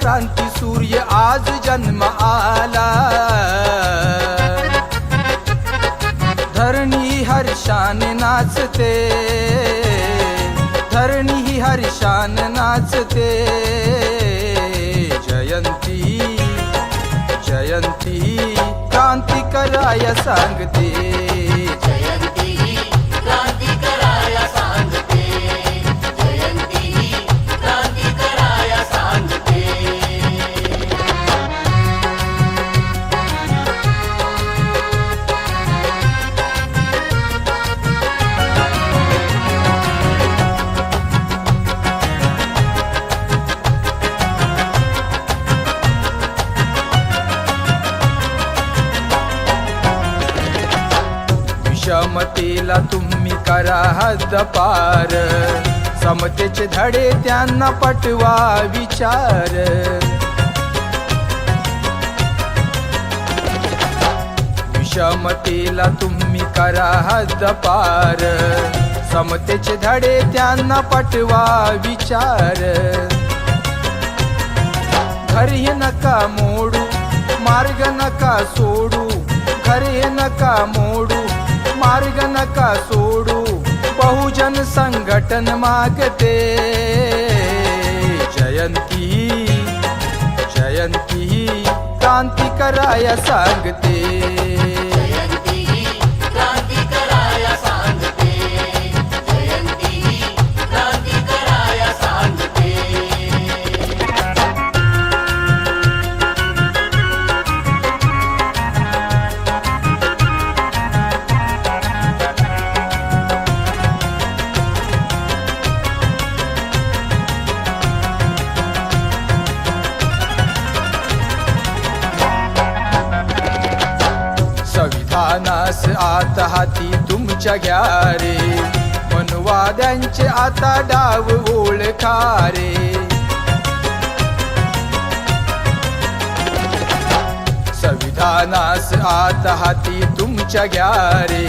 क्रांती सूर्य आज जन्म आला। धरणी हर्षान नाचते, धरणी ही हर्षान नाचते। जयंती जयंती क्रांती कराया सांगते। विषमतेला तुम्ही करा हद्द पार. समतेचे धडे त्यांना पटवा विचार. विषमतेला तुम्ही करा हद्द पार. समतेचे धडे त्यांना पटवा विचार. घरी नका मोडू मार्ग नका सोडू. घरी नका मोडू मार्ग नका सोडू? बहुजन संघटन मागते. जयंती जयंती क्रांती कराया सांगते. संविधानास आता हाती तुमच्या घ्या रे मनवाद्यांचे आता डाव ओळखा रे संविधानास आता हाती तुमच्या घ्या रे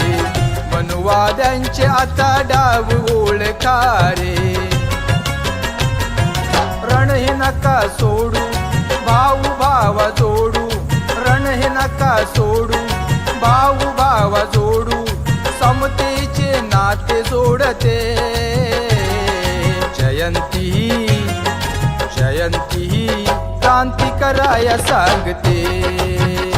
मनवाद्यांचे आता डाव ओळखा रे रण हे नका सोडू भाऊ भावा जोडू. रण हे नका सोडू भाऊ जोडू समतेचे नाते जोडते. जयंती जयंती क्रांती कराया सांगते.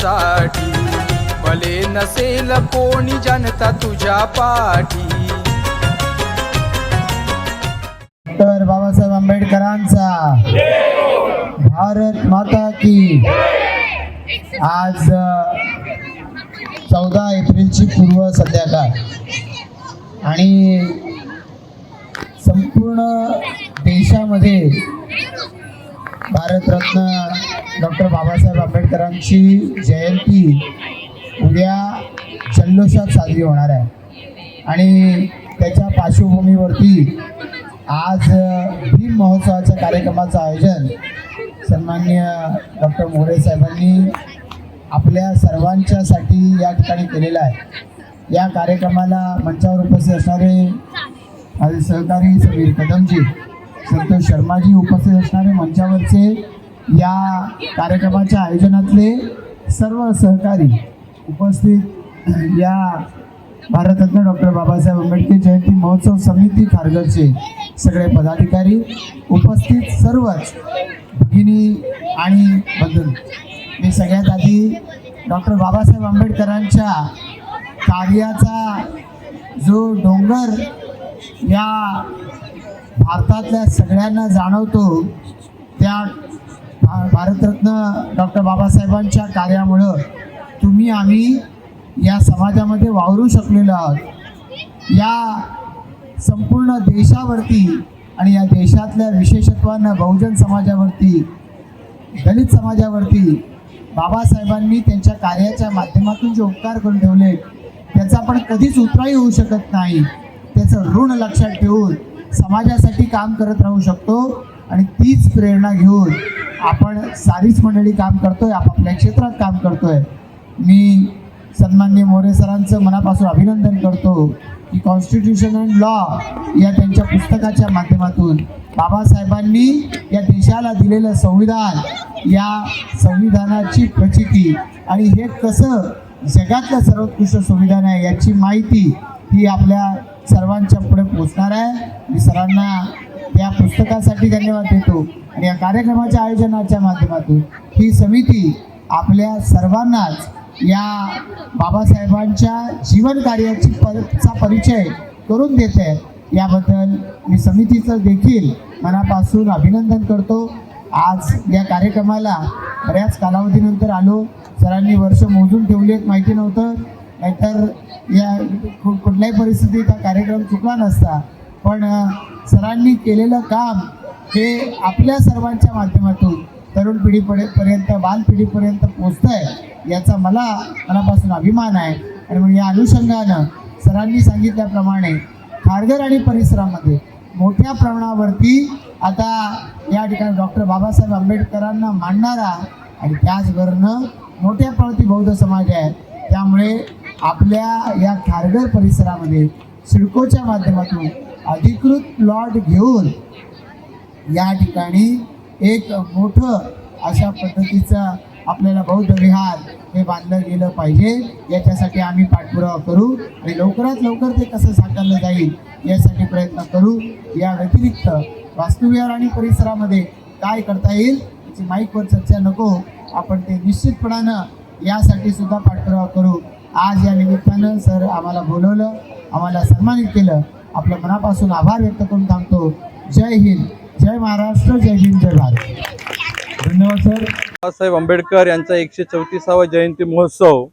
साठी भले नसेल कोणी जनता तुझ्या पाठी. डॉक्टर बाबासाहेब आंबेडकरांचा भारत माता की. आज चौदा एप्रिलची पूर्व संध्याकाळ. आणि संपूर्ण देशामध्ये भारतरत्न डॉक्टर बाबासाहेब आंबेडकरांची जयंती उद्या जल्लोषात साजरी होणार आहे. आणि त्याच्या पार्श्वभूमीवरती आज भीम महोत्सवाच्या कार्यक्रमाचं आयोजन सन्मान्य डॉक्टर मोरे साहेबांनी आपल्या सर्वांच्यासाठी या ठिकाणी केलेलं आहे. या कार्यक्रमाला मंचावर उपस्थित असणारे माझे सहकारी समीर कदमजी संतोष शर्माजी उपस्थित असणारे मंचावरचे या कार्यक्रमाच्या आयोजनातले सर्व सहकारी उपस्थित या भारतरत्न डॉक्टर बाबासाहेब आंबेडकर जयंती महोत्सव समिती खारघरचे सगळे पदाधिकारी उपस्थित सर्वच भगिनी आणि बंधू. मी सगळ्यात आधी डॉक्टर बाबासाहेब आंबेडकरांच्या कार्याचा जो डोंगर या भारतातल्या सगळ्यांना जाणवतो त्या भारतरत्न डॉक्टर बाबासाहेबांच्या कार्यामुळं तुम्ही आम्ही या समाजामध्ये वावरू शकलेलो आहोत. या संपूर्ण देशावरती आणि या देशातल्या विशेषत्वानं बहुजन समाजावरती दलित समाजावरती बाबासाहेबांनी त्यांच्या कार्याच्या माध्यमातून जे उपकार करून ठेवले त्याचा आपण कधीच उतराई होऊ शकत नाही. त्याचं ऋण लक्षात ठेवून समाजासाठी काम करत राहू शकतो आणि तीच प्रेरणा घेऊन आपण सारीच मंडळी काम करतोय आपापल्या क्षेत्रात काम करतोय. मी सन्मान्य मोरे सरांचं मनापासून अभिनंदन करतो की कॉन्स्टिट्यूशन अँड लॉ या त्यांच्या पुस्तकाच्या माध्यमातून बाबासाहेबांनी या देशाला दिलेलं संविधान या संविधानाची प्रचिती आणि हे कसं जगातलं सर्वोत्कृष्ट संविधान आहे याची माहिती ही आपल्या सर्वांच्या पुढे पोचणार आहे. मी सरांना त्या पुस्तकासाठी धन्यवाद देतो. आणि या कार्यक्रमाच्या आयोजनाच्या माध्यमातून ही समिती आपल्या सर्वांनाच या बाबासाहेबांच्या जीवन कार्याची पर चा परिचय करून देते. याबद्दल मी समितीचं देखील मनापासून अभिनंदन करतो. आज या कार्यक्रमाला बऱ्याच कालावधीनंतर आलो. सरांनी वर्ष मोजून ठेवली माहिती नव्हतं. नाहीतर या कु- कुठल्याही परिस्थितीत हा कार्यक्रम चुकला नसता. पण सरांनी केलेलं काम हे आपल्या सर्वांच्या माध्यमातून तरुण पिढीपर्यंत पर्यंत बालपिढीपर्यंत पोचत आहे याचा मला मनापासून अभिमान आहे. आणि म्हणून या अनुषंगानं सरांनी सांगितल्याप्रमाणे खारघर आणि परिसरामध्ये मोठ्या प्रमाणावरती आता या ठिकाणी डॉक्टर बाबासाहेब आंबेडकरांना मांडणारा आणि त्याचबरोबर मोठ्या प्रमाणात बौद्ध समाज आहे. त्यामुळे आपल्या या खारघर परिसरामध्ये सिडकोच्या माध्यमातून अधिकृत प्लॉट घेऊन या ठिकाणी एक मोठं अशा पद्धतीचं आपल्याला बौद्ध विहार हे बांधलं गेलं पाहिजे. याच्यासाठी आम्ही पाठपुरावा करू आणि लवकरात लवकर ते कसं साकारलं जाईल यासाठी प्रयत्न करू. या व्यतिरिक्त वास्तुविहार आणि परिसरामध्ये काय करता येईल याची माईकवर चर्चा नको. आपण ते निश्चितपणानं यासाठी सुद्धा पाठपुरावा करू. आज या निमित्तानं सर आम्हाला बोलवलं आम्हाला सन्मानित केलं. आपल्या मनापासून आभार व्यक्त करून थांबतो. जय हिंद. जय महाराष्ट्र जय हिंद जय भारत. धन्यवाद सर. बाबासाहेब आंबेडकर यांचा एकशे चौतीसावा जयंती महोत्सव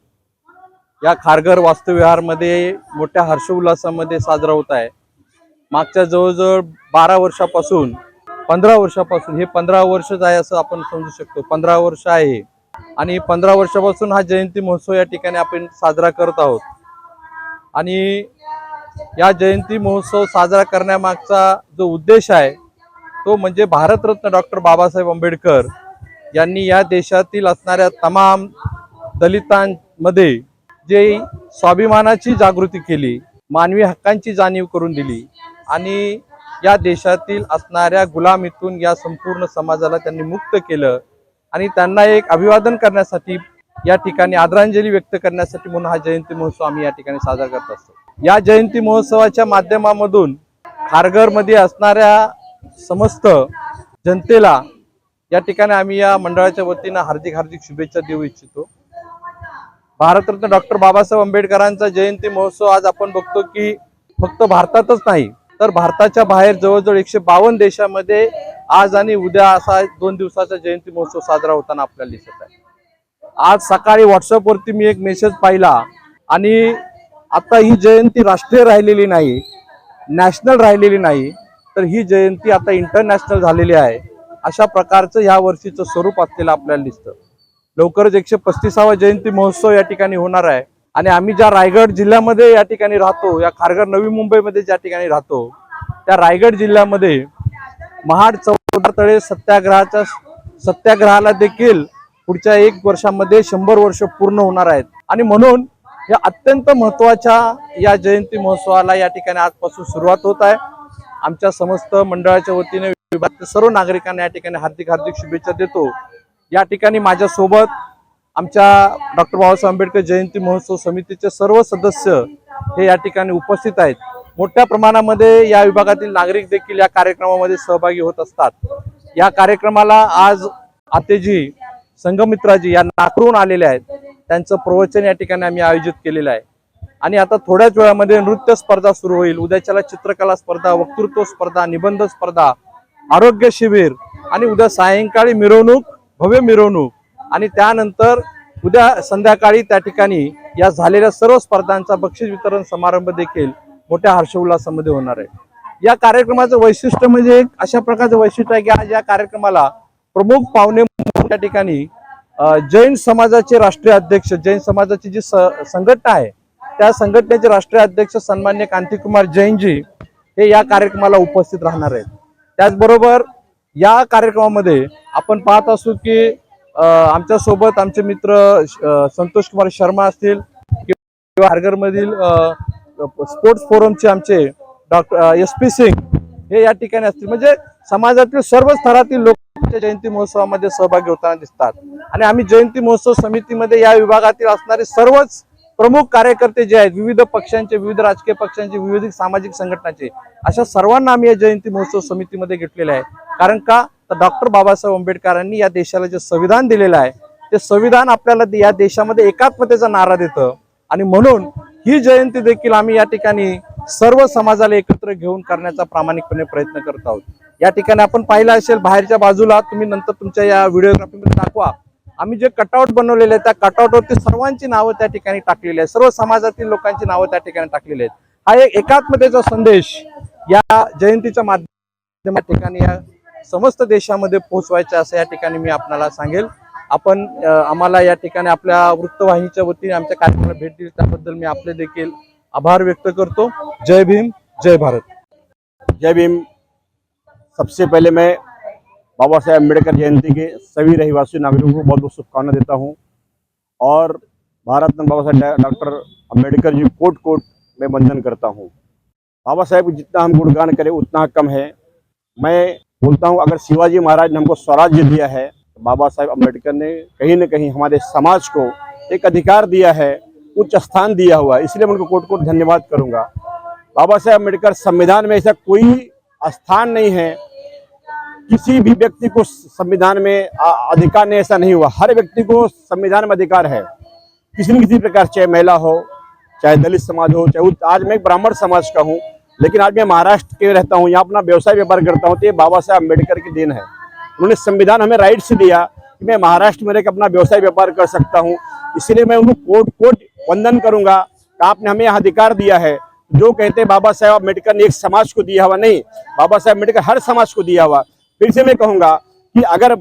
या खारघर वास्तुविहारमध्ये मोठ्या हर्षोल्लासामध्ये साजरा होत आहे. मागच्या जवळजवळ बारा वर्षापासून पंधरा वर्षापासून हे पंधरा वर्षच आहे असं आपण समजू शकतो. पंधरा वर्ष आहे. आणि पंधरा वर्षापासून हा जयंती महोत्सव या ठिकाणी आपण साजरा करत आहोत. आणि या जयंती महोत्सव साजरा करण्यामागचा जो उद्देश आहे तो म्हणजे भारतरत्न डॉक्टर बाबासाहेब आंबेडकर यांनी या देशातील असणाऱ्या तमाम दलितांमध्ये जे स्वाभिमानाची जागृती केली मानवी हक्कांची जाणीव करून दिली आणि या देशातील असणाऱ्या गुलामीतून या संपूर्ण समाजाला त्यांनी मुक्त केलं आणि त्यांना एक अभिवादन करण्यासाठी या ठिकाणी आदरांजली व्यक्त करण्यासाठी म्हणून हा जयंती महोत्सव आम्ही या ठिकाणी साजरा करत असतो. या जयंती महोत्सवाच्या माध्यमामधून खारघरमध्ये असणाऱ्या समस्त जनतेला या ठिकाणी आम्ही या मंडळाच्या वतीनं हार्दिक हार्दिक शुभेच्छा देऊ इच्छितो. भारतरत्न डॉक्टर बाबासाहेब आंबेडकरांचा जयंती महोत्सव आज आपण बघतो की फक्त भारतातच नाही तर भारताच्या बाहेर जवळजवळ एकशे बावन्न देशामध्ये आज आणि उद्या असा दोन दिवसाचा जयंती महोत्सव साजरा होताना आपल्याला दिसत आहे. आज सकाळी व्हॉट्सअपवरती मी एक मेसेज पाहिला आणि आता ही जयंती राष्ट्रीय राहिलेली नाही नॅशनल राहिलेली नाही तर ही जयंती आता इंटरनॅशनल झालेली आहे. अशा प्रकारचं या वर्षीचं स्वरूप असलेलं आपल्याला दिसतं. लवकरच एकशे पस्तीसावा जयंती महोत्सव या ठिकाणी होणार आहे. आणि आम्ही ज्या रायगड जिल्ह्यामध्ये या ठिकाणी राहतो या खारघर नवी मुंबईमध्ये ज्या ठिकाणी राहतो त्या रायगड जिल्ह्यामध्ये महाड चौदा तळे सत्याग्रहाच्या सत्याग्रहाला देखील पुढच्या एक वर्षामध्ये शंभर वर्ष पूर्ण होणार आहेत. आणि म्हणून या अत्यंत महत्त्वाच्या या जयंती महोत्सवाला या ठिकाणी आजपासून सुरुवात होत आहे. आमच्या समस्त मंडळाच्या वतीने विभागातील सर्व नागरिकांना या ठिकाणी हार्दिक हार्दिक शुभेच्छा देतो. या ठिकाणी माझ्यासोबत आमच्या डॉक्टर बाबासाहेब आंबेडकर जयंती महोत्सव समितीचे सर्व सदस्य हे या ठिकाणी उपस्थित आहेत. मोठ्या प्रमाणामध्ये या विभागातील नागरिक देखील या कार्यक्रमामध्ये सहभागी होत असतात. या कार्यक्रमाला आज आतेजी संघमित्राजी या नागरून आलेले आहेत. त्यांचं प्रवचन या ठिकाणी आम्ही आयोजित केलेलं आहे. आणि आता थोड्याच वेळामध्ये नृत्य स्पर्धा सुरू होईल. उद्याच्याला चित्रकला स्पर्धा वक्तृत्व स्पर्धा निबंध स्पर्धा आरोग्य शिबिर आणि उद्या सायंकाळी मिरवणूक भव्य मिरवणूक. आणि त्यानंतर उद्या संध्याकाळी त्या ठिकाणी या झालेल्या सर्व स्पर्धांचा बक्षीस वितरण समारंभ देखील मोठ्या हर्षोल्लासामध्ये होणार आहे. या कार्यक्रमाचं वैशिष्ट्य म्हणजे एक अशा प्रकारचं वैशिष्ट्य आहे की आज या कार्यक्रमाला प्रमुख पाहुणे म्हणून त्या ठिकाणी जैन समाजाचे राष्ट्रीय अध्यक्ष जैन समाजाची जी स- संघटना आहे त्या संघटनेचे राष्ट्रीय अध्यक्ष सन्मान्य कांतिकुमार जैनजी हे या कार्यक्रमाला उपस्थित राहणार आहेत. त्याचबरोबर या कार्यक्रमामध्ये आपण पाहत असू की आमच्यासोबत आमच्यासोबत आमचे मित्र संतोष कुमार शर्मा असतील किंवा हारगरमधील स्पोर्ट्स फोरमचे आमचे डॉक्टर एस पी सिंग हे या ठिकाणी असतील. म्हणजे समाजातील सर्व स्तरातील लोक जयंती महोत्सवामध्ये सहभागी होताना दिसतात. आणि आम्ही जयंती महोत्सव समितीमध्ये या विभागातील असणारे सर्वच प्रमुख कार्यकर्ते जे आहेत विविध पक्षांचे विविध राजकीय पक्षांचे विविध सामाजिक संघटनाचे अशा सर्वांना आम्ही या जयंती महोत्सव समितीमध्ये घेतलेले आहे. कारण का? तर डॉक्टर बाबासाहेब आंबेडकरांनी या देशाला जे संविधान दिलेलं आहे ते संविधान आपल्याला या देशामध्ये एकात्मतेचा नारा देतं. आणि म्हणून ही जयंती देखील आम्ही या ठिकाणी सर्व समाजाला एकत्र घेऊन करण्याचा प्रामाणिकपणे प्रयत्न करत आहोत. या ठिकाणी आपण पाहिलं असेल बाहेरच्या बाजूला तुम्ही नंतर तुमच्या या व्हिडिओग्राफीमध्ये दाखवा. आम्ही जे कटआउट बनवलेले आहेत त्या कटआउटवरती सर्वांची नावं त्या ठिकाणी टाकलेली आहेत. सर्व समाजातील लोकांची नावं त्या ठिकाणी टाकलेली आहेत. हा एक एकात्मतेचा संदेश या जयंतीच्या माध्यम ठिकाणी या समस्त देशामध्ये पोहोचवायचा असं या ठिकाणी मी आपल्याला सांगेल. आपण आम्हाला या ठिकाणी आपल्या वृत्तवाहिनीच्या वतीने आमच्या कार्यक्रमाला भेट दिली. त्याबद्दल मी आपले देखील आभार व्यक्त करतो. जय भीम जय भारत. जय भीम. सबसे पहले मैं बाबा साहेब अंबेडकर जयंती के सभी रहवासी नागरिकों को बहुत बहुत शुभकामना देता हूँ। और भारत रत्न बाबा साहेब डॉक्टर अंबेडकर जी कोट कोट में वंदन करता हूँ। बाबा साहेब जितना हम गुणगान करें उतना कम है। मैं बोलता हूँ, अगर शिवाजी महाराज ने हमको स्वराज्य दिया है तो बाबा साहेब अंबेडकर ने कहीं ना कहीं हमारे समाज को एक अधिकार दिया है, उच्च स्थान दिया हुआ है। इसलिए मैं उनको कोट कोट धन्यवाद करूँगा। बाबा साहेब अंबेडकर संविधान में ऐसा कोई स्थान नहीं है किसी भी व्यक्ति को संविधान में अधिकार नहीं, ऐसा नहीं हुआ। हर व्यक्ति को संविधान में अधिकार है। किसी न किसी प्रकार चाहे महिला हो, चाहे दलित समाज हो, चाहे आज मैं एक ब्राह्मण समाज का हूँ, लेकिन आज मैं महाराष्ट्र के रहता हूँ, यहाँ अपना व्यवसाय व्यापार करता हूँ तो ये बाबा साहेब अंबेडकर की देन है। उन्होंने संविधान हमें राइट्स दिया कि मैं महाराष्ट्र में रहकर अपना व्यवसाय व्यापार कर सकता हूँ। इसलिए मैं उनको कोट कोट वंदन करूँगा आपने हमें यहाँ अधिकार दिया है। जो कहते हैं बाबा साहेब अंबेडकर ने एक समाज को दिया हुआ, नहीं, बाबा साहेब अंबेडकर हर समाज को दिया हुआ। फिर से मैं कहूँगा कि अगर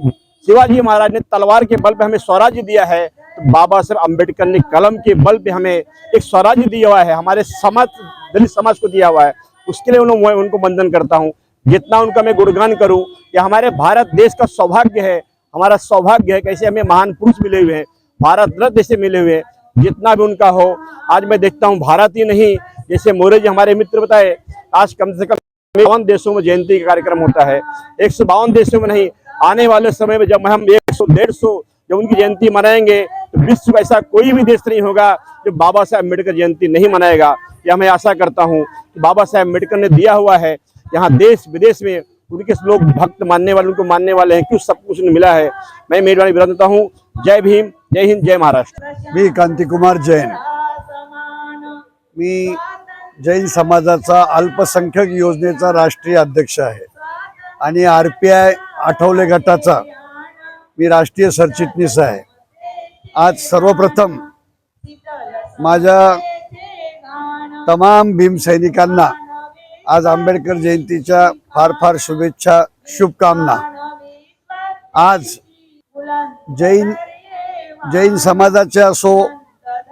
शिवाजी महाराज ने तलवार के बल पे हमें स्वराज्य दिया है तो बाबा साहेब अंबेडकर ने कलम के बल पे हमें एक स्वराज्य दिया हुआ है, हमारे समाज, दलित समाज को दिया हुआ है, उसके लिए उन्होंने उनको वंदन करता हूँ। जितना उनका मैं गुणगान करूँ कि हमारे भारत देश का सौभाग्य है, हमारा सौभाग्य है कैसे हमें महान पुरुष मिले हुए हैं, भारत रत्न जैसे मिले हुए हैं, जितना भी उनका हो। आज मैं देखता हूँ, भारत ही नहीं, जैसे मोरे जी हमारे मित्र बताए, आज कम से कम बावन देशों में जयंती का कार्यक्रम होता है। एक सौ बावन देशों में नहीं, आने वाले समय में जब हम एक सौ, डेढ़ सौ जब उनकी जयंती मनाएँगे तो विश्व ऐसा कोई भी देश नहीं होगा जो बाबा साहेब अंबेडकर जयंती नहीं मनाएगा। यह मैं आशा करता हूँ कि बाबा साहेब अंबेडकर ने दिया हुआ है। यहाँ देश, विदेश में उनके लोग भक्त मानने वाले, उनको मानने वाले हैं क्यों सब कुछ मिला है। मैं विराज देता हूँ। जय भीम, जय हिंद, जय महाराष्ट्र। मी कांति कुमार जैन। मी जैन समाजाचा अल्पसंख्यक योजनेचा राष्ट्रीय अध्यक्ष आहे. आणि आर पी आय आठवले गटाचा मी राष्ट्रीय सरचिटणीस आहे. आज सर्वप्रथम माझ्या तमाम भीमसैनिकांना आज आंबेडकर जयंतीच्या फार फार शुभेच्छा शुभकामना. आज जैन जैन समाजाचे असो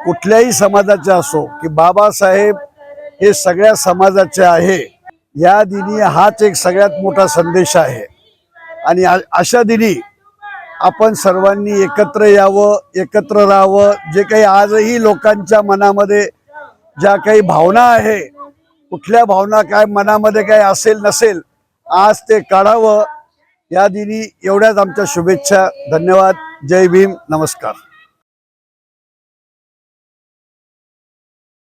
कुठल्याही समाजाचे असो की बाबासाहेब हे सगळ्या समाजाचे आहे. या दिनी हाच एक सगळ्यात मोठा संदेश आहे. आणि अशा दिनी आपण सर्वांनी एकत्र यावं एकत्र राहावं. जे काही आजही लोकांच्या मनामध्ये ज्या काही भावना आहे कुठल्या भावना काय मनामध्ये काय असेल नसेल आज ते काढावं. या दिनी एवढ्याच आमच्या शुभेच्छा. धन्यवाद. जय भीम. नमस्कार.